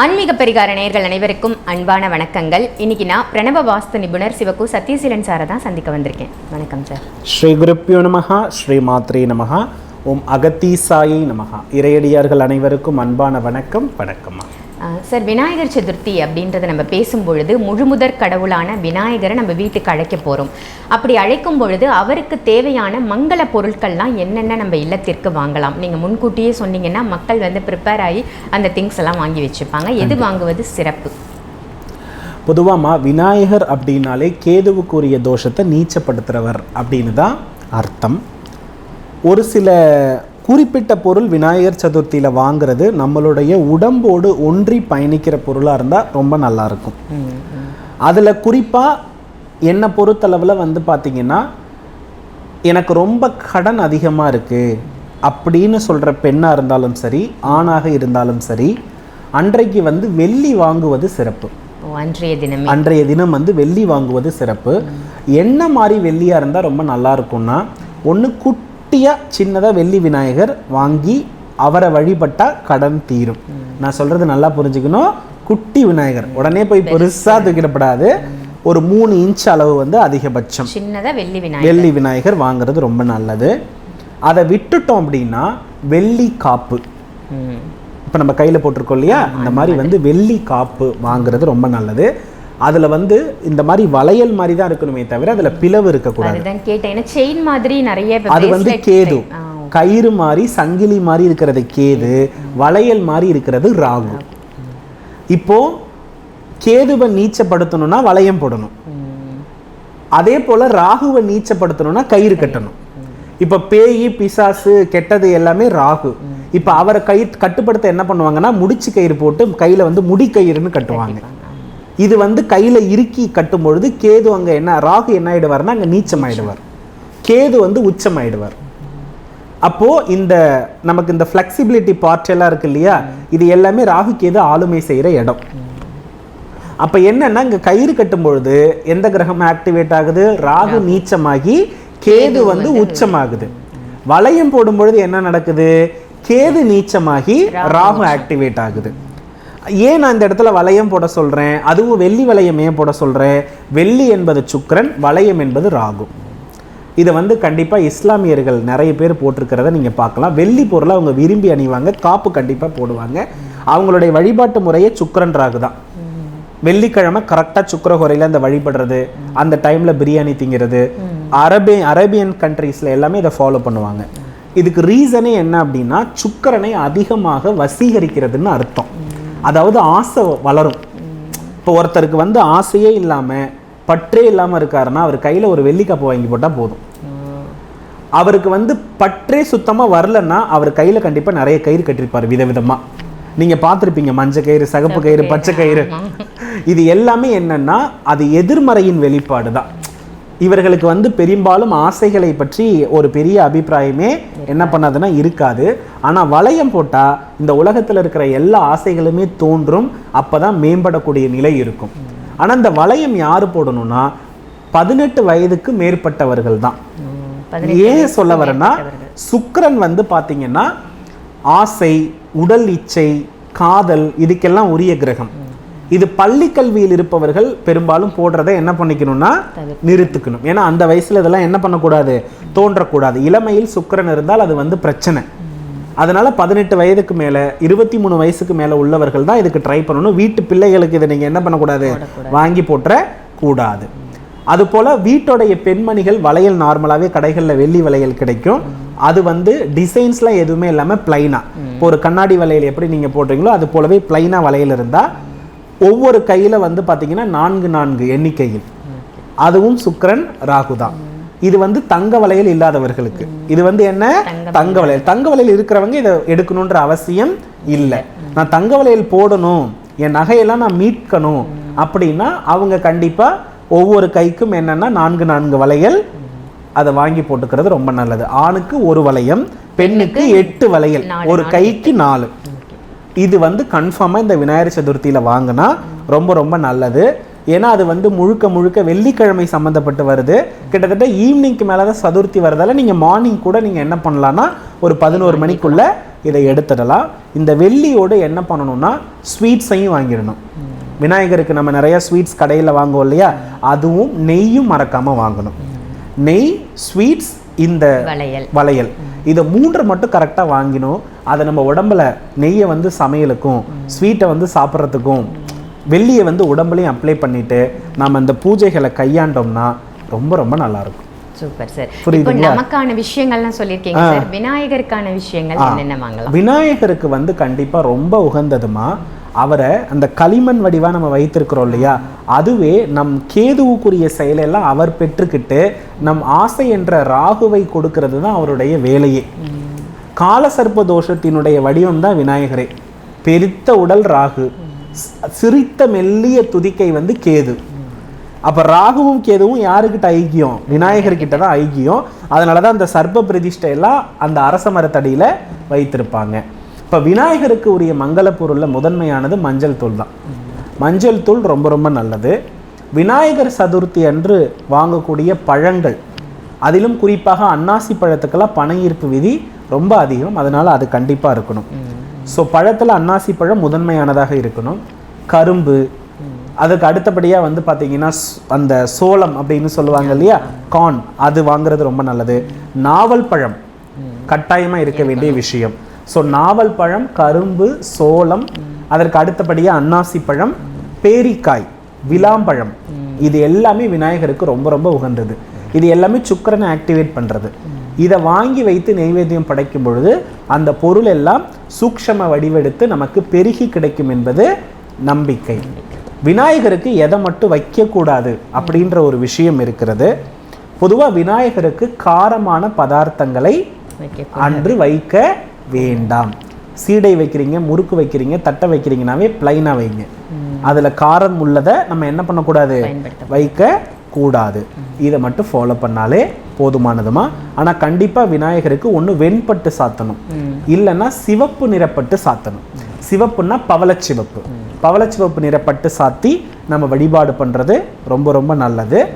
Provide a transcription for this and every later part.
ஆன்மீக பரிகார நேர்கள் அனைவருக்கும் அன்பான வணக்கங்கள். இன்னைக்கு நான் பிரணவ வாஸ்து நிபுணர் சிவகு சத்யசீலன் சாரை தான் சந்திக்க வந்திருக்கேன். வணக்கம் சார். ஸ்ரீ குருப்பியோ நமகா ஸ்ரீ மாத்ரே நமகா ஓம் அகத்தீசாயை நமகா இறையடியார்கள் அனைவருக்கும் அன்பான வணக்கம் வணக்கம் சார் விநாயகர் சதுர்த்தி அப்படின்றத நம்ம பேசும்பொழுது முழுமுதற் கடவுளான விநாயகரை நம்ம வீட்டுக்கு அழைக்க போகிறோம் அப்படி அழைக்கும் பொழுது அவருக்கு தேவையான மங்கள பொருட்கள்லாம் என்னென்ன நம்ம இல்லத்திற்கு வாங்கலாம். நீங்கள் முன்கூட்டியே சொன்னீங்கன்னா மக்கள் வந்து ப்ரிப்பேர் ஆகி அந்த திங்ஸ் எல்லாம் வாங்கி வச்சுப்பாங்க. எது வாங்குவது சிறப்பு? பொதுவாமா விநாயகர் அப்படின்னாலே கேதுவுக்குரிய தோஷத்தை நீச்சப்படுத்துகிறவர் அப்படின்னு தான் அர்த்தம். ஒரு சில குறிப்பிட்ட பொருள் விநாயகர் சதுர்த்தியில் வாங்குறது நம்மளுடைய உடம்போடு ஒன்றி பயணிக்கிற பொருளாக இருந்தால் ரொம்ப நல்லா இருக்கும். அதில் குறிப்பாக என்னை பொறுத்தளவில் வந்து பார்த்திங்கன்னா எனக்கு ரொம்ப கடன் அதிகமாக இருக்குது அப்படின்னு சொல்கிற பெண்ணாக இருந்தாலும் சரி ஆணாக இருந்தாலும் சரி அன்றைக்கு வந்து வெள்ளி வாங்குவது சிறப்பு. அன்றைய தினமே. அன்றைய தினம் வந்து வெள்ளி வாங்குவது சிறப்பு. என்ன மாதிரி வெள்ளியாக இருந்தால் ரொம்ப நல்லா இருக்கும்னா ஒன்று குட்டியாக சின்னதாக வெள்ளி விநாயகர் வாங்கி அவரை வழிபட்டால் கடன் தீரும். நான் சொல்கிறது நல்லா புரிஞ்சுக்கணும். குட்டி விநாயகர். உடனே போய் பெருசாக தூக்கிடப்படாது. ஒரு மூணு இன்ச் அளவு வந்து அதிகபட்சம். சின்னதா வெள்ளி விநாயகர். வெள்ளி விநாயகர் வாங்குறது ரொம்ப நல்லது. அதை விட்டுட்டோம் அப்படின்னா வெள்ளி காப்பு. இப்போ நம்ம கையில் போட்டிருக்கோம் இல்லையா? இந்த மாதிரி வந்து வெள்ளி காப்பு வாங்குறது ரொம்ப நல்லது. அதில் வந்து இந்த மாதிரி வளையல் மாதிரி தான் இருக்கணுமே தவிர அதில் பிளவு இருக்கக்கூடாது. கேட்டேன். செயின் மாதிரி நிறைய அது வந்து கேது. கயிறு மாதிரி சங்கிலி மாதிரி இருக்கிறது கேது வளையல் மாதிரி இருக்கிறது ராகு. இப்போ கேதுவை நீச்சப்படுத்தணும்னா வளையம் போடணும். அதே போல ராகுவை நீச்சப்படுத்தணும்னா கயிறு கட்டணும். இப்ப பேய் பிசாசு கெட்டது எல்லாமே ராகு. இப்ப அவரை கை கட்டுப்படுத்த என்ன பண்ணுவாங்கன்னா முடிச்சு கயிறு போட்டு கையில வந்து முடி கயிறுன்னு கட்டுவாங்க. இது வந்து கையில இறுக்கி கட்டும் பொழுது கேது அங்க என்ன ராகு என்ன ஆயிடுவார்னா அங்க நீச்சம் ஆயிடுவார். கேது வந்து உச்சம் ஆயிடுவார். அப்போ இந்த நமக்கு இந்த ஃப்ளெக்சிபிலிட்டி பார்ட் எல்லாம் இருக்கு இல்லையா? இது எல்லாமே ராகு கேது ஆளுமை செய்யற இடம். அப்ப என்னன்னா இங்க கயிறு கட்டும் பொழுது எந்த கிரகம் ஆக்டிவேட் ஆகுது? ராகு நீச்சமாகி கேது வந்து உச்சமாகுது. வளையம் போடும் பொழுது என்ன நடக்குது? கேது நீச்சமாகி ராகு ஆக்டிவேட் ஆகுது. ஏன் நான் இந்த இடத்துல வளையம் போட சொல்கிறேன் அதுவும் வெள்ளி வளையம் ஏன் போட சொல்கிறேன் வெள்ளி என்பது சுக்கரன் வளையம் என்பது ராகு. இதை வந்து கண்டிப்பாக இஸ்லாமியர்கள் நிறைய பேர் போட்டிருக்கிறத நீங்கள் பார்க்கலாம். வெள்ளி பொருளை அவங்க விரும்பி அணிவாங்க காப்பு கண்டிப்பாக போடுவாங்க. அவங்களுடைய வழிபாட்டு முறையே சுக்கரன் ராகு தான். வெள்ளிக்கிழமை கரெக்டாக சுக்கரகுறையில் அந்த வழிபடுறது அந்த டைமில் பிரியாணி திங்கிறது. அரபி அரேபியன் கண்ட்ரீஸில் எல்லாமே இதை ஃபாலோ பண்ணுவாங்க. இதுக்கு ரீசனே என்ன அப்படின்னா சுக்கரனை அதிகமாக வசீகரிக்கிறதுன்னு அர்த்தம். அதாவது ஆசை வளரும். இப்போ ஒருத்தருக்கு வந்து ஆசையே இல்லாமல் பற்றே இல்லாமல் இருக்காருன்னா அவர் கையில் ஒரு வெள்ளிக்கப்பு வாங்கி போட்டால் போதும். அவருக்கு வந்து பற்றே சுத்தமாக வரலன்னா அவர் கையில் கண்டிப்பாக நிறைய கயிறு கட்டிருப்பார் விதவிதமா. நீங்கள் பார்த்துருப்பீங்க மஞ்சள் கயிறு சகப்பு கயிறு பச்சை கயிறு. இது எல்லாமே என்னன்னா அது எதிர்மறையின் வெளிப்பாடு தான் இவர்களுக்கு வந்து பெரும்பாலும் ஆசைகளை பற்றி ஒரு பெரிய அபிப்பிராயமே என்ன பண்ணாதுன்னா இருக்காது. ஆனால் வளையம் போட்டால் இந்த உலகத்தில் இருக்கிற எல்லா ஆசைகளுமே தோன்றும் அப்போ தான் மேம்படக்கூடிய நிலை இருக்கும். ஆனால் இந்த வளையம் யார் போடணும்னா பதினெட்டு வயதுக்கு மேற்பட்டவர்கள் தான். ஏன் சொல்ல வரேன்னா சுக்கிரன் வந்து பாத்தீங்கன்னா ஆசை உடல் இச்சை காதல் இதுக்கெல்லாம் உரிய கிரகம். இது பள்ளி கல்வியில் இருப்பவர்கள் பெரும்பாலும் போடுறதை என்ன பண்ணிக்கணும்னா நிறுத்துக்கணும். ஏன்னா அந்த வயசுல இதெல்லாம் என்ன பண்ணக்கூடாது? தோன்றக்கூடாது. இளமையில் சுக்கிரன் இருந்தால் அது வந்து பிரச்சனை. அதனால பதினெட்டு வயதுக்கு மேல இருபத்தி மூணு வயசுக்கு மேல உள்ளவர்கள் தான் இதுக்கு ட்ரை பண்ணணும். வீட்டு பிள்ளைகளுக்கு இதை நீங்க என்ன பண்ணக்கூடாது? வாங்கி போட்டுற கூடாது அதுபோல வீட்டோடைய பெண்மணிகள் வளையல் நார்மலாகவே கடைகளில் வெள்ளி வளையல் கிடைக்கும். அது வந்து டிசைன்ஸ்லாம் எதுவுமே இல்லாமல் பிளைனாக இப்போ ஒரு கண்ணாடி வளையல் எப்படி நீங்கள் போடுறீங்களோ அது போலவே பிளைனாக வளையல் இருந்தால் ஒவ்வொரு கையில் வந்து பார்த்தீங்கன்னா நான்கு நான்கு எண்ணிக்கையில். அதுவும் சுக்கிரன் ராகு தான். இது வந்து தங்க வளையல் இல்லாதவர்களுக்கு. இது வந்து என்ன? தங்க வளையல். தங்க வளையல் இருக்கிறவங்க இதை எடுக்கணுன்ற அவசியம் இல்லை. நான் தங்க வளையல் போடணும். என் நகையெல்லாம் நான் மீட்கணும். அப்படின்னா அவங்க கண்டிப்பா ஒவ்வொரு கைக்கும் என்னன்னா நான்கு நான்கு வளையல் அதை வாங்கி போட்டுக்கிறது ரொம்ப நல்லது. ஆணுக்கு ஒரு வளையம் பெண்ணுக்கு எட்டு வளையல். ஒரு கைக்கு நாலு. இது வந்து கன்ஃபார்மாக இந்த விநாயகர் சதுர்த்தியில் வாங்கினா ரொம்ப ரொம்ப நல்லது. ஏன்னா அது வந்து முழுக்க முழுக்க வெள்ளிக்கிழமை சம்மந்தப்பட்டு வருது. கிட்டத்தட்ட ஈவினிங்க்கு மேலே தான் சதுர்த்தி வரதால நீங்கள் மார்னிங் கூட நீங்கள் என்ன பண்ணலான்னா ஒரு பதினோரு மணிக்குள்ள இதை எடுத்துடலாம். இந்த வெள்ளியோடு என்ன பண்ணணும்னா ஸ்வீட்ஸையும் வாங்கிடணும். விநாயகருக்கு நம்ம நிறைய ஸ்வீட்ஸ் கடையில் வாங்குவோம் இல்லையா? அதுவும் நெய்யும் மறக்காமல் வாங்கணும். நெய் ஸ்வீட்ஸ் இந்த வளையல். வளையல். இதை மூன்று மட்டும் கரெக்டாக வாங்கினோம். அதை நம்ம உடம்புல நெய்யை வந்து சமையலுக்கும் ஸ்வீட்டை வந்து சாப்பிட்றதுக்கும் வெள்ளியை வந்து உடம்புலையும் அப்ளை பண்ணிட்டு நம்ம இந்த பூஜைகளை கையாண்டோம்னா ரொம்ப ரொம்ப நல்லா இருக்கும். Super sir. இப்போ? நமக்கான விஷயங்கள்லாம் சொல்லியிருக்கீங்க சார். விநாயகருக்கான விஷயங்கள் என்னென்ன வாங்கலாம்? விநாயகருக்கு வந்து கண்டிப்பா ரொம்ப உகந்ததுமா அவரை அந்த களிமண் வடிவாக நம்ம வைத்திருக்கிறோம் இல்லையா? அதுவே நம் கேதுவுக்குரிய செயலெல்லாம் அவர் பெற்றுக்கிட்டு நம் ஆசை என்ற ராகுவை கொடுக்கறது தான் அவருடைய வேலையே. காலசர்ப்ப தோஷத்தினுடைய வடிவம் தான் விநாயகரே. பெரித்த உடல் ராகு சி- சிரித்த மெல்லிய துதிக்கை வந்து கேது. அப்போ ராகுவும் கேதுவும் யாருக்கிட்ட ஐக்கியம்? விநாயகர்கிட்ட தான் ஐக்கியம். அதனால தான் அந்த சர்ப்ப பிரதிஷ்டையெல்லாம் அந்த அரச மரத்தடியில் வைத்திருப்பாங்க. இப்ப விநாயகருக்கு உரிய மங்கள பொருள்ல முதன்மையானது மஞ்சள் தூள் தான். மஞ்சள் தூள் ரொம்ப ரொம்ப நல்லது. விநாயகர் சதுர்த்தி அன்று வாங்கக்கூடிய பழங்கள் அதிலும் குறிப்பாக அன்னாசி பழத்துக்கெல்லாம் பண ஈர்ப்பு விதி ரொம்ப அதிகம். அதனால அது கண்டிப்பா இருக்கணும். ஸோ பழத்துல அன்னாசி பழம் முதன்மையானதாக இருக்கணும். கரும்பு அதுக்கு அடுத்தபடியா வந்து பாத்தீங்கன்னா ஸ்- அந்த சோளம் அப்படின்னு சொல்லுவாங்க இல்லையா? கார்ன் அது வாங்குறது ரொம்ப நல்லது. நாவல் பழம் கட்டாயமா இருக்க வேண்டிய விஷயம். ஸோ நாவல் பழம் கரும்பு சோளம் அதற்கு அடுத்தபடியா அன்னாசி பழம் பேரிக்காய் விளாம்பழம் இது எல்லாமே விநாயகருக்கு ரொம்ப ரொம்ப உகந்தது. இது எல்லாமே சுக்கிரனை ஆக்டிவேட் பண்றது. இதை வாங்கி வைத்து நெய்வேத்தியம் படைக்கும் பொழுது அந்த பொருள் எல்லாம் சூக்ஷம வடிவெடுத்து நமக்கு பெருகி கிடைக்கும் என்பது நம்பிக்கை. விநாயகருக்கு எதை மட்டும் வைக்கக்கூடாது அப்படின்ற ஒரு விஷயம் இருக்கிறது. பொதுவா விநாயகருக்கு காரமான பதார்த்தங்களை அன்று வைக்க வேண்டாம். சீடை வைக்கிறீங்க முறுக்கு வைக்கிறீங்க தட்டை வைக்கிறீங்கனாவே பிளைனா வைங்க. அதுல காரம் உள்ளதை நம்ம என்ன பண்ணக்கூடாது? வைக்க கூடாது இதை மட்டும் ஃபாலோ பண்ணாலே போதுமானதுமா? ஆனா கண்டிப்பா விநாயகருக்கு ஒண்ணு வெண்பட்டு சாத்தணும். இல்லைன்னா சிவப்பு நிறப்பட்டு சாத்தணும். சிவப்புன்னா பவளச்சிவப்பு. பவளச்சிவப்பு நிறப்பட்டு சாத்தி நம்ம வழிபாடு பண்றது ரொம்ப ரொம்ப நல்லது.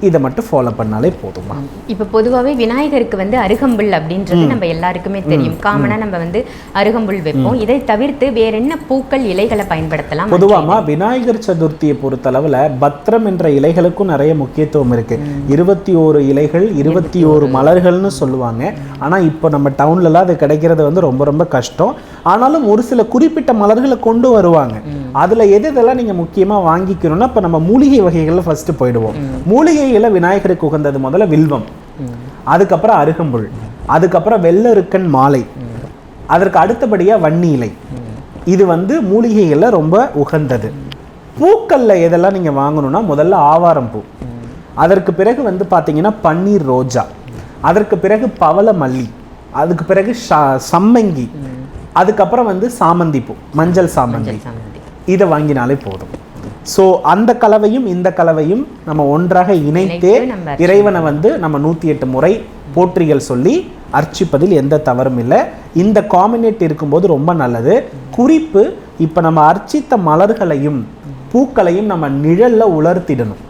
இதை மட்டும் ஃபாலோ பண்ணாலே போதுமா? இப்போ பொதுவாகவே விநாயகருக்கு வந்து அருகம்புல் அப்படின்றது நம்ம எல்லாருக்குமே தெரியும். காமனா நம்ம வந்து அருகம்புல் வைப்போம். இதை தவிர்த்து வேற என்ன பூக்கள் இலைகளை பயன்படுத்தலாம்? பொதுவாமா விநாயகர் சதுர்த்தியை பொறுத்தளவுல பத்திரம் என்ற இலைகளுக்கும் நிறைய முக்கியத்துவம் இருக்கு. இருபத்தி ஓரு இலைகள் இருபத்தி ஓரு மலர்கள்னு சொல்லுவாங்க. ஆனா இப்போ நம்ம டவுன்லலாம் அது கிடைக்கிறது வந்து ரொம்ப ரொம்ப கஷ்டம். ஆனாலும் ஒரு சில குறிப்பிட்ட மலர்களை கொண்டு வருவாங்க. அதுல எது இதெல்லாம் நீங்க முக்கியமா வாங்கிக்கணும்னா இப்ப நம்ம மூலிகை வகைகள்ல ஃபர்ஸ்ட் போயிடுவோம். மூலிகையில விநாயகருக்கு உகந்தது முதல்ல வில்வம். அதுக்கப்புறம் அருகம்புல். அதுக்கப்புறம் வெள்ளருக்கன் மாலை. அதற்கு அடுத்தபடியா வன்னி இலை இது வந்து மூலிகைகள்ல ரொம்ப உகந்தது. பூக்கள்ல எதெல்லாம் நீங்க வாங்கணும்னா முதல்ல ஆவாரம் பூ. அதற்கு பிறகு வந்து பாத்தீங்கன்னா பன்னீர் ரோஜா. அதற்கு பிறகு பவள மல்லி அதுக்கு பிறகு சம்மங்கி. அதுக்கப்புறம் வந்து சாமந்தி பூ மஞ்சள் சாமந்தி. இதை வாங்கினாலே போதும். ஸோ அந்த கலவையும் இந்த கலவையும் நம்ம ஒன்றாக இணைத்தே இறைவனை வந்து நம்ம நூற்றி எட்டு முறை போற்றிகள் சொல்லி அர்ச்சிப்பதில் எந்த தவறும் இல்லை. இந்த காம்பினேட் இருக்கும்போது ரொம்ப நல்லது. குறிப்பு இப்போ நம்ம அர்ச்சித்த மலர்களையும் பூக்களையும் நம்ம நிழல்ல உலர்த்திடணும்.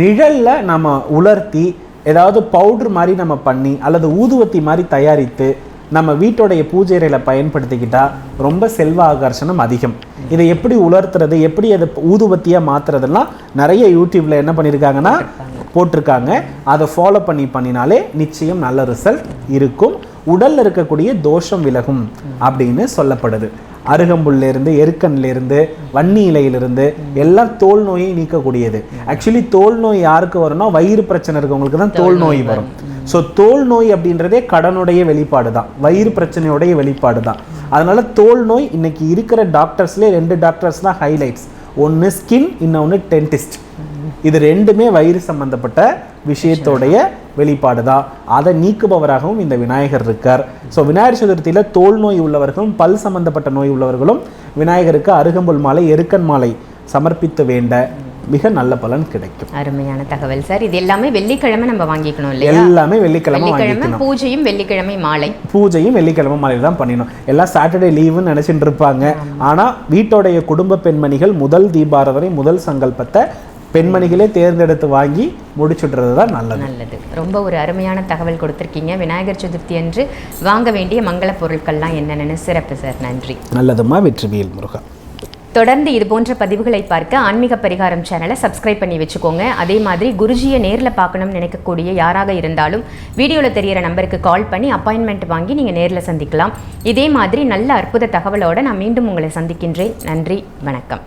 நிழல்ல நம்ம உலர்த்தி ஏதாவது பவுடர் மாதிரி நம்ம பண்ணி அல்லது ஊதுவத்தி மாதிரி தயாரித்து நம்ம வீட்டோடைய பூஜை அறையில பயன்படுத்திக்கிட்டா ரொம்ப செல்வ ஆகர்ஷணம் அதிகம். இதை எப்படி உலர்த்துறது எப்படி அதை ஊதுவத்தியா மாத்துறதெல்லாம் நிறைய யூடியூப்ல என்ன பண்ணியிருக்காங்கன்னா போட்டிருக்காங்க. அதை ஃபாலோ பண்ணி பண்ணினாலே நிச்சயம் நல்ல ரிசல்ட் இருக்கும். உடல்ல இருக்கக்கூடிய தோஷம் விலகும் அப்படின்னு சொல்லப்படுது. அருகம்புல்ல இருந்து எருக்கன்ல இருந்து வன்னி இலையிலிருந்து எல்லாம் தோல் நோயை நீக்கக்கூடியது. ஆக்சுவலி தோல் நோய் யாருக்கு வரும்னா வயிறு பிரச்சனை இருக்கவங்களுக்கு தான் தோல் நோய் வரும். ஸோ தோல் நோய் அப்படின்றதே கடனுடைய வெளிப்பாடு தான் வயிறு பிரச்சனையுடைய வெளிப்பாடு தான் அதனால் தோல் நோய் இன்னைக்கு இருக்கிற டாக்டர்ஸ்லேயே ரெண்டு டாக்டர்ஸ் தான் ஹைலைட்ஸ் ஒன்று ஸ்கின் இன்னொன்று டென்டிஸ்ட் இது ரெண்டுமே வயிறு சம்பந்தப்பட்ட விஷயத்தோடைய வெளிப்பாடு தான் அதை நீக்குபவராகவும் இந்த விநாயகர் இருக்கார். ஸோ விநாயகர் சதுர்த்தியில் தோல் நோய் உள்ளவர்களும் பல் சம்பந்தப்பட்ட நோய் உள்ளவர்களும் விநாயகருக்கு அருகம்புல் மாலை எருக்கன் மாலை சமர்ப்பித்து வேண்ட மிக நல்ல பலன் கிடைக்கும். அருமையான தகவல். சார் இது எல்லாமே வெள்ளிக்கிழமை நம்ம வாங்கிக்கணும் இல்லையா? எல்லாமே வெள்ளிக்கிழமை வாங்கிக்கணும். பூஜையும் வெள்ளிக்கிழமை மாலை. பூஜையும் வெள்ளிக்கிழமை மாலையில் தான் பண்ணிடணும். எல்லாம் சாட்டர்டே லீவுன்னு நினைச்சிட்டு இருப்பாங்க. ஆனா வீட்டோடைய குடும்ப பெண்மணிகள் முதல் தீபாராதனை முதல் சங்கல்பத்தை பெண்மணிகளே தேர்ந்தெடுத்து வாங்கி முடிச்சுட்றது தான் நல்லது. நல்லது. ரொம்ப ஒரு அருமையான தகவல் கொடுத்துருக்கீங்க. விநாயகர் சதுர்த்தி அன்று வாங்க வேண்டிய மங்கள பொருட்கள்லாம் என்னென்னு சிறப்பு சார். நன்றி. நல்லதுமா வெற்றிவேல் முருகா. தொடர்ந்து இது போன்ற பதிவுகளை பார்க்க ஆன்மீக பரிகாரம் சேனலை சப்ஸ்கிரைப் பண்ணி வச்சுக்கோங்க. அதே மாதிரி குருஜியை நேரில் பார்க்கணும்னு நினைக்கக்கூடிய யாராக இருந்தாலும் வீடியோவில் தெரியிற நம்பருக்கு கால் பண்ணி அப்பாயின்மெண்ட் வாங்கி நீங்கள் நேரில் சந்திக்கலாம். இதே மாதிரி நல்ல அற்புத தகவலோடு நான் மீண்டும் உங்களை சந்திக்கின்றேன். நன்றி வணக்கம்.